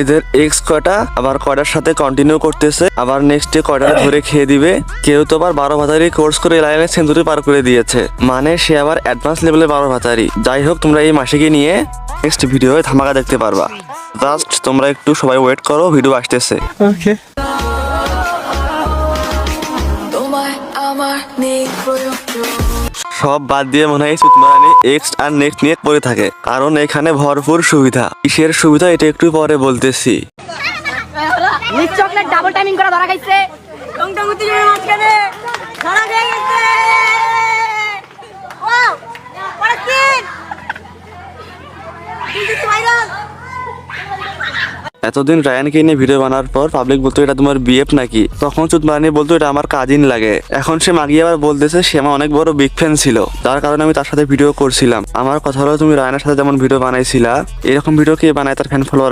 এদের এক্স কয়টা? আবার কয়টার সাথে কন্টিনিউ করতেছে? আবার নেক্সট কয়টা ধরে খেয়ে দিবে? কেউ তো আবার বারো ভাতারি কোর্স করে লাইনে সেঞ্চুরি পার করে দিয়েছে। মানে সে আবার অ্যাডভান্স লেভেলের বারো ভাতারি। যাই হোক, তোমরা এই মাসিকে নিয়ে নেক্সট ভিডিও ধামাকা দেখতে পারবা। জাস্ট তোমরা একটু সবাই ওয়েট করো ভিডিও আসতেছে। ওকে সব বাদ দিয়ে মনে হয় সুতমারানি এক্স আর নেক্সট নিয়ে পড়ে থাকে। কারণ এখানে ভরপুর সুবিধা। কিসের সুবিধা এটা একটু পরে বলতেছি। মিস চকলেট ডাবল টাইমিং করে ধরা খাইছে। টং টং উঠে যাবে মাঝখানে। ধরা গেছে। ওয়াও পরের দিন ভাইরাল এতদিন রায়ানকে নিয়ে ভিডিও বানার পর পাবলিক বলতো, এটা তোমার বিএফ নাকি? তখন চুতমারানি বলতো, এটা আমার কাজিন লাগে। এখন সে মাগিয়ে আবার বলতেছে, সে আমার অনেক বড় বিগ ফ্যান ছিল। যার কারণে আমি তার সাথে ভিডিও করছিলাম। আমার কথা হলো, তুমি রায়ানের সাথে যেমন ভিডিও বানাইছিলা, এরকম ভিডিও কে বানায় তার ফ্যান ফলোয়ার